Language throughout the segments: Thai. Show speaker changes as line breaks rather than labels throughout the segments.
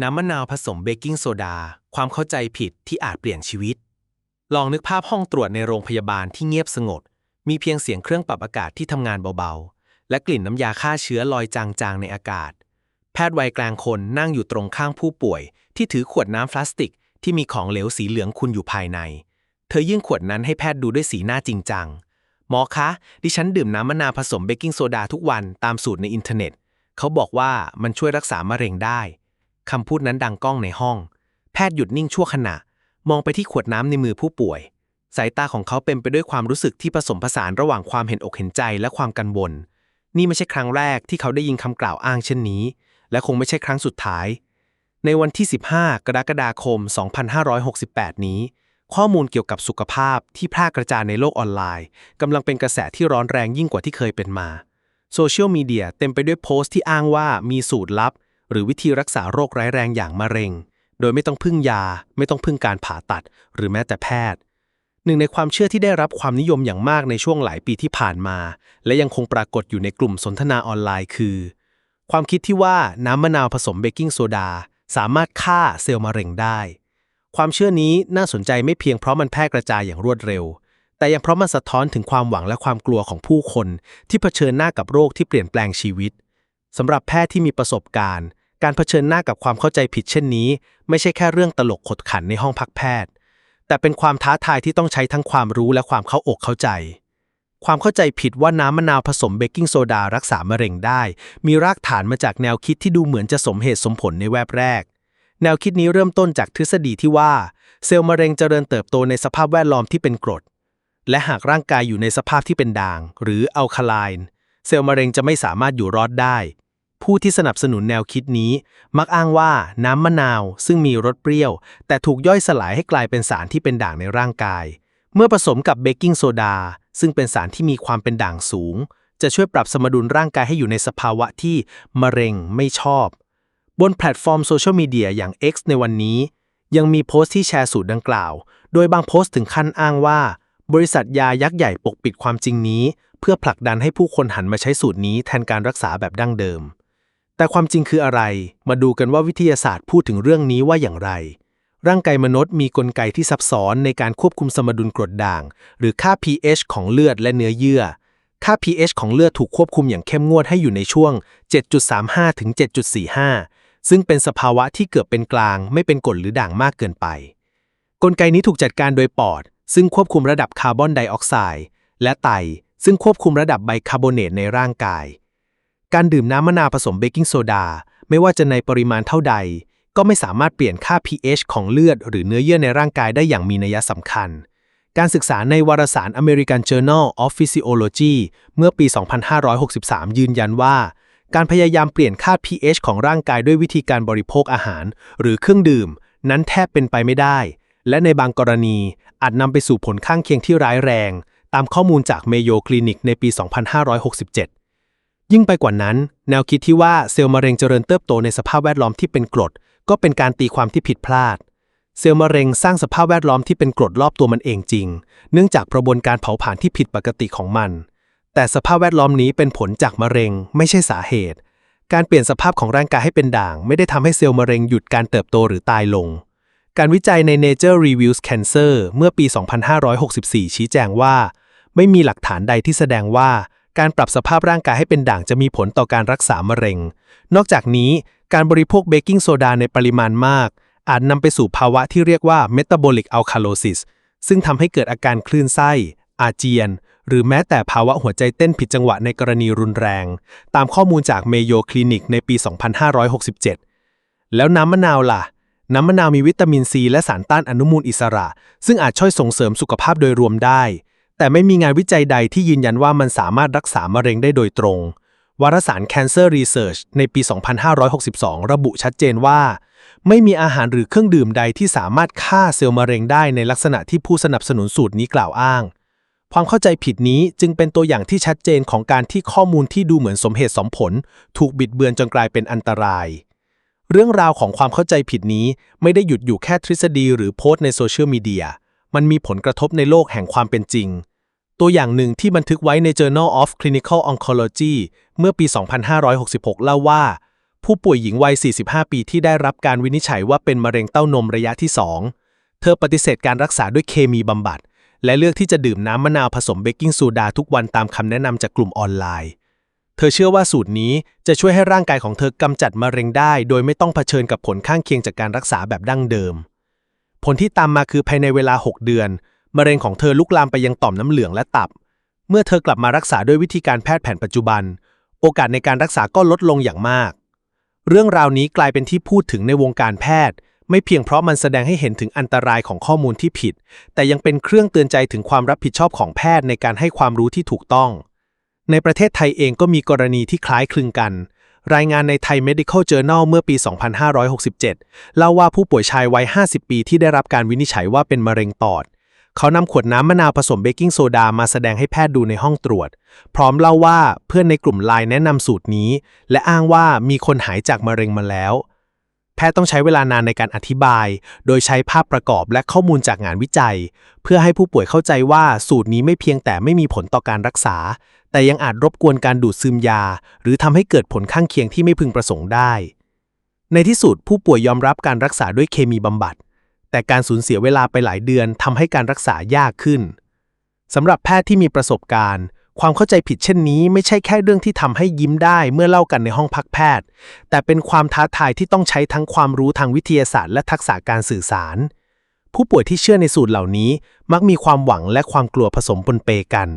น้ำมะนาวผสมเบกกิ้งโซดา ความเข้าใจผิดที่อาจเปลี่ยนชีวิต ลองนึกภาพห้องตรวจในโรงพยาบาลที่เงียบสงบ มีเพียงเสียงเครื่องปรับอากาศที่ทำงานเบาๆ และกลิ่นน้ำยาฆ่าเชื้อลอยจางๆ ในอากาศ แพทย์วัยกลางคนนั่งอยู่ตรงข้างผู้ป่วย ที่ถือขวดน้ำพลาสติก ที่มีของเหลวสีเหลืองคุณอยู่ภายใน เธอยื่นขวดนั้นให้แพทย์ดูด้วยสีหน้าจริงจัง หมอคะ ดิฉันดื่มน้ำมะนาวผสมเบกกิ้งโซดาทุกวันตามสูตรในอินเทอร์เน็ต เขาบอกว่ามันช่วยรักษามะเร็งได้ คำพูดนั้นดังก้องในห้อง แพทย์หยุดนิ่งชั่วขณะ มองไปที่ขวดน้ำในมือผู้ป่วย สายตาของเขาเป็นไปด้วยความรู้สึกที่ผสมผสานระหว่างความเห็นอกเห็นใจและความกังวล นี่ไม่ใช่ครั้งแรกที่เขาได้ยินคำกล่าวอ้างเช่นนี้ และคงไม่ใช่ครั้งสุดท้าย ในวันที่ 15 กรกฎาคม 2568 นี้ ข้อมูลเกี่ยวกับสุขภาพที่แพร่กระจายในโลกออนไลน์กำลังเป็นกระแสที่ร้อนแรงยิ่งกว่าที่เคยเป็นมาโซเชียลมีเดียเต็มไปด้วยโพสต์ที่อ้างว่ามีสูตรลับ หรือวิธีรักษาโรคร้ายแรงอย่างมะเร็ง โดยไม่ต้องพึ่งยา ไม่ต้องพึ่งการผ่าตัด หรือแม้แต่แพทย์ หนึ่งในความเชื่อที่ได้รับความนิยมอย่างมากในช่วงหลายปีที่ผ่านมา และยังคงปรากฏอยู่ในกลุ่มสนทนาออนไลน์คือ ความคิดที่ว่าน้ำมะนาวผสมเบกกิ้งโซดาสามารถฆ่าเซลล์มะเร็งได้ ความเชื่อนี้น่าสนใจไม่เพียงเพราะมันแพร่กระจายอย่างรวดเร็ว แต่ยังเพราะมันสะท้อนถึงความหวังและความกลัวของผู้คน ที่เผชิญหน้ากับโรคที่เปลี่ยนแปลงชีวิตสำหรับแพทย์ที่มีประสบการณ์ การเผชิญหน้ากับความเข้าใจผิดเช่นนี้ ไม่ใช่แค่เรื่องตลกขดขันในห้องพักแพทย์ แต่เป็นความท้าทายที่ต้องใช้ทั้งความรู้และความเข้าอกเข้าใจ ความเข้าใจผิดว่าน้ำมะนาวผสมเบกกิ้งโซดารักษามะเร็งได้ มีรากฐานมาจากแนวคิดที่ดูเหมือนจะสมเหตุสมผลในแวบแรก แนวคิดนี้เริ่มต้นจากทฤษฎีที่ว่า เซลล์มะเร็งเจริญเติบโตในสภาพแวดล้อมที่เป็นกรด และหากร่างกายอยู่ในสภาพที่เป็นด่าง หรืออัลคาไลน์เซลล์มะเร็งจะไม่สามารถอยู่รอดได้ ผู้ที่สนับสนุนแนวคิดนี้ มักอ้างว่าน้ำมะนาว ซึ่งมีรสเปรี้ยว แต่ถูกย่อยสลายให้กลายเป็นสารที่เป็นด่างในร่างกาย เมื่อผสมกับเบกกิ้งโซดา ซึ่งเป็นสารที่มีความเป็นด่างสูง จะช่วยปรับสมดุลร่างกายให้อยู่ในสภาวะที่มะเร็งไม่ชอบ บนแพลตฟอร์มโซเชียลมีเดียอย่าง X ในวันนี้ ยังมีโพสต์ที่แชร์สูตรดังกล่าว โดยบางโพสต์ถึงขั้นอ้างว่า บริษัทยายักษ์ใหญ่ปกปิดความจริงนี้ เพื่อผลักดันให้ผู้คนหันมาใช้สูตรนี้แทนการรักษาแบบดั้งเดิม แต่ความจริงคืออะไร มาดูกันว่าวิทยาศาสตร์พูดถึงเรื่องนี้ว่าอย่างไร ร่างกายมนุษย์มีกลไกที่ซับซ้อนในการควบคุมสมดุลกรดด่าง หรือค่า pH ของเลือดและเนื้อเยื่อ ค่า pH ของเลือดถูกควบคุมอย่างเข้มงวดให้อยู่ในช่วง 7.35 ถึง 7.45 ซึ่งเป็นสภาวะที่เกือบเป็นกลาง ไม่เป็นกรดหรือด่างมากเกินไป กลไกนี้ถูกจัดการโดยปอด ซึ่งควบคุมระดับคาร์บอนไดออกไซด์และไต ซึ่งควบคุมระดับไบคาร์บอเนตในร่างกาย การดื่มน้ำมะนาวผสมเบกกิ้งโซดา ไม่ว่าจะในปริมาณเท่าใด ก็ไม่สามารถเปลี่ยนค่า pH ของเลือด หรือเนื้อเยื่อในร่างกายได้อย่างมีนัยสำคัญ การศึกษาในวารสาร American Journal of Physiology เมื่อปี 2563 ยืนยันว่า การพยายามเปลี่ยนค่า pH ของร่างกายด้วยวิธีการบริโภคอาหาร หรือเครื่องดื่ม นั้นแทบเป็นไปไม่ได้ และในบางกรณีอาจนำไปสู่ผลข้างเคียงที่ร้ายแรง ตามข้อมูลจาก Mayo Clinic ในปี 2567 ยิ่งไปกว่านั้น แนวคิดที่ว่าเซลล์มะเร็งเจริญเติบโตในสภาพแวดล้อมที่เป็นกรด ก็เป็นการตีความที่ผิดพลาด เซลล์มะเร็งสร้างสภาพแวดล้อมที่เป็นกรดรอบตัวมันเองจริง เนื่องจากกระบวนการเผาผลาญที่ผิดปกติของมัน แต่สภาพแวดล้อมนี้เป็นผลจากมะเร็งไม่ใช่สาเหตุ การเปลี่ยนสภาพของร่างกายให้เป็นด่าง ไม่ได้ทำให้เซลล์มะเร็งหยุดการเติบโตหรือตายลง การวิจัยใน Nature Reviews Cancer เมื่อปี 2564 ชี้แจงว่า ไม่มีหลักฐานใดที่แสดงว่า การปรับสภาพร่างกายให้เป็นด่างจะมีผลต่อการรักษามะเร็ง นอกจากนี้การบริโภคเบกกิ้งโซดาในปริมาณมาก อาจนำไปสู่ภาวะที่เรียกว่า metabolic alkalosis ซึ่งทำให้เกิดอาการคลื่นไส้ อาเจียน หรือแม้แต่ภาวะหัวใจเต้นผิดจังหวะในกรณีรุนแรง ตามข้อมูลจาก Mayo Clinic ในปี 2567 แล้วน้ำมะนาวล่ะ น้ำมะนาวมีวิตามินซีและสารต้านอนุมูลอิสระ ซึ่งอาจช่วยส่งเสริมสุขภาพโดยรวมได้ แต่ไม่มีงานวิจัยใดที่ยืนยันว่ามันสามารถรักษามะเร็งได้โดยตรง วารสาร Cancer Research ในปี 2562 ระบุชัดเจนว่า ไม่มีอาหารหรือเครื่องดื่มใดที่สามารถฆ่าเซลล์มะเร็งได้ในลักษณะที่ผู้สนับสนุนสูตรนี้กล่าวอ้าง ความเข้าใจผิดนี้จึงเป็นตัวอย่างที่ชัดเจนของการที่ข้อมูลที่ดูเหมือนสมเหตุสมผล ถูกบิดเบือนจนกลายเป็นอันตรายเรื่องราวของความเข้าใจผิดนี้ไม่ได้หยุดอยู่แค่ทฤษฎีหรือโพสต์ในโซเชียลมีเดีย มันมีผลกระทบในโลกแห่งความเป็นจริง ตัวอย่างหนึ่งที่บันทึกไว้ใน Journal of Clinical Oncology เมื่อปี 2566 เล่าว่า
ผู้ป่วยหญิงวัย 45 ปีที่ได้รับการวินิจฉัยว่าเป็นมะเร็งเต้านมระยะที่ 2 เธอปฏิเสธการรักษาด้วยเคมีบำบัด และเลือกที่จะดื่มน้ำมะนาวผสมเบกกิ้งโซดาทุกวันตามคำแนะนำจากกลุ่มออนไลน์เธอเชื่อว่าสูตรนี้จะช่วยให้ร่างกายของเธอกำจัดมะเร็งได้ โดยไม่ต้องเผชิญกับผลข้างเคียงจากการรักษาแบบดั้งเดิม ผลที่ตามมาคือภายในเวลา 6 เดือน มะเร็งของเธอลุกลามไปยังต่อมน้ำเหลืองและตับ เมื่อเธอกลับมารักษาด้วยวิธีการแพทย์แผนปัจจุบัน โอกาสในการรักษาก็ลดลงอย่างมาก เรื่องราวนี้กลายเป็นที่พูดถึงในวงการแพทย์ ไม่เพียงเพราะมันแสดงให้เห็นถึงอันตรายของข้อมูลที่ผิด แต่ยังเป็นเครื่องเตือนใจถึงความรับผิดชอบของแพทย์ในการให้ความรู้ที่ถูกต้อง ในประเทศไทยเองก็มีกรณีที่คล้ายคลึงกัน รายงานในไทย Medical Journal เมื่อปี 2567 เล่าว่าผู้ป่วยชายวัย 50 ปีที่ได้รับการวินิจฉัยว่าเป็นมะเร็งปอด เขานำขวดน้ำมะนาวผสมเบกกิ้งโซดามาแสดงให้แพทย์ดูในห้องตรวจ พร้อมเล่าว่าเพื่อนในกลุ่มไลน์แนะนำสูตรนี้ และอ้างว่ามีคนหายจากมะเร็งมาแล้ว แพทย์ต้องใช้เวลานานในการอธิบาย โดยใช้ภาพประกอบและข้อมูลจากงานวิจัย เพื่อให้ผู้ป่วยเข้าใจว่าสูตรนี้ไม่เพียงแต่ไม่มีผลต่อการรักษา แต่ยังอาจรบกวนการดูดซึมยา หรือทำให้เกิดผลข้างเคียงที่ไม่พึงประสงค์ได้ ในที่สุดผู้ป่วยยอมรับการรักษาด้วยเคมีบำบัด แต่การสูญเสียเวลาไปหลายเดือนทำให้การรักษายากขึ้นสำหรับแพทย์ที่มีประสบการณ์ ความเข้าใจผิดเช่นนี้ไม่ใช่แค่เรื่องที่ทำให้ยิ้มได้เมื่อเล่ากันในห้องพักแพทย์ แต่เป็นความท้าทายที่ต้องใช้ทั้งความรู้ทางวิทยาศาสตร์และทักษะการสื่อสาร ผู้ป่วยที่เชื่อในสูตรเหล่านี้ มักมีความหวังและความกลัวผสมปนเปกัน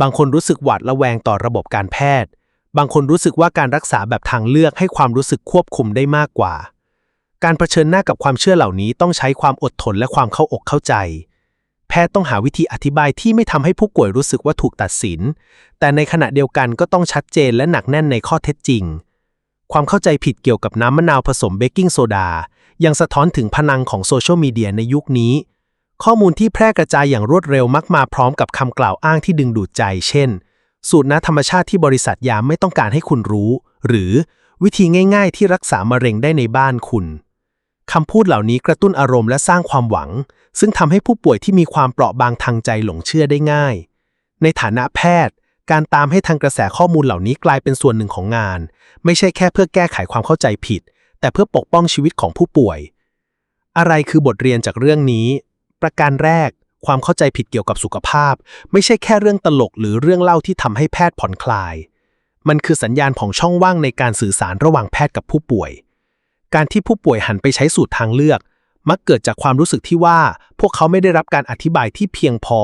บางคนรู้สึกหวาดระแวงต่อระบบการแพทย์ บางคนรู้สึกว่าการรักษาแบบทางเลือกให้ความรู้สึกควบคุมได้มากกว่า การเผชิญหน้ากับความเชื่อเหล่านี้ต้องใช้ความอดทนและความเข้าอกเข้าใจ แพทย์ต้องหาวิธีอธิบายที่ไม่ทำให้ผู้ป่วยรู้สึกว่าถูกตัดสิน แต่ในขณะเดียวกันก็ต้องชัดเจนและหนักแน่นในข้อเท็จจริง ความเข้าใจผิดเกี่ยวกับน้ำมะนาวผสมเบกกิ้งโซดายังสะท้อนถึงพลังของโซเชียลมีเดียในยุคนี้ ข้อมูลที่แพร่กระจายอย่างรวดเร็วมักมาพร้อมกับคำกล่าวอ้างที่ดึงดูดใจ เช่น สูตรน้ำธรรมชาติที่บริษัทยาไม่ต้องการให้คุณรู้ หรือวิธีง่ายๆ ที่รักษามะเร็งได้ในบ้านคุณ คำพูดเหล่านี้กระตุ้นอารมณ์และสร้างความหวัง ซึ่งทำให้ผู้ป่วยที่มีความเปราะบางทางใจหลงเชื่อได้ง่าย ในฐานะแพทย์ การตามให้ทางกระแสข้อมูลเหล่านี้กลายเป็นส่วนหนึ่งของงาน ไม่ใช่แค่เพื่อแก้ไขความเข้าใจผิด แต่เพื่อปกป้องชีวิตของผู้ป่วย อะไรคือบทเรียนจากเรื่องนี้ ประการแรก ความเข้าใจผิดเกี่ยวกับสุขภาพ ไม่ใช่แค่เรื่องตลกหรือเรื่องเล่าที่ทำให้แพทย์ผ่อนคลาย มันคือสัญญาณของช่องว่างในการสื่อสารระหว่างแพทย์กับผู้ป่วย การที่ผู้ป่วยหันไปใช้สูตรทางเลือก มักเกิดจากความรู้สึกที่ว่า พวกเขาไม่ได้รับการอธิบายที่เพียงพอ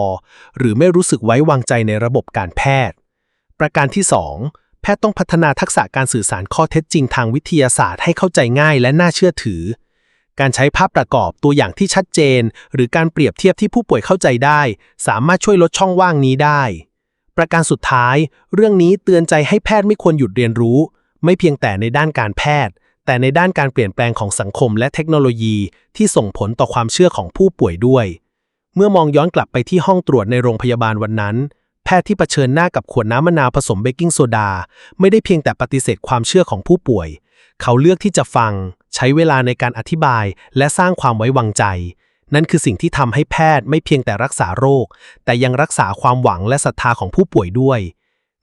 หรือไม่รู้สึกไว้วางใจในระบบการแพทย์ ประการที่ 2แพทย์ต้องพัฒนาทักษะการสื่อสารข้อเท็จจริงทางวิทยาศาสตร์ให้เข้าใจง่ายและน่าเชื่อถือ การใช้ภาพประกอบตัวอย่างที่ชัดเจน หรือการเปรียบเทียบที่ผู้ป่วยเข้าใจได้ สามารถช่วยลดช่องว่างนี้ได้ ประการสุดท้าย เรื่องนี้เตือนใจให้แพทย์ไม่ควรหยุดเรียนรู้ ไม่เพียงแต่ในด้านการแพทย์ แต่ในด้านการเปลี่ยนแปลงของสังคมและเทคโนโลยีที่ส่งผลต่อความเชื่อของผู้ป่วยด้วย เมื่อมองย้อนกลับไปที่ห้องตรวจในโรงพยาบาลวันนั้นแพทย์ที่เผชิญหน้ากับขวดน้ำมะนาวผสมเบกกิ้งโซดา ไม่ได้เพียงแต่ปฏิเสธความเชื่อของผู้ป่วย เขาเลือกที่จะฟัง ใช้เวลาในการอธิบาย และสร้างความไว้วางใจ นั่นคือสิ่งที่ทำให้แพทย์ไม่เพียงแต่รักษาโรค แต่ยังรักษาความหวังและศรัทธาของผู้ป่วยด้วย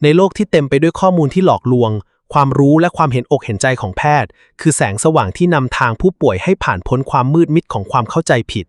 ในโลกที่เต็มไปด้วยข้อมูลที่หลอกลวง ความรู้และความเห็นอกเห็นใจของแพทย์ คือแสงสว่างที่นำทางผู้ป่วยให้ผ่านพ้นความมืดมิดของความเข้าใจผิด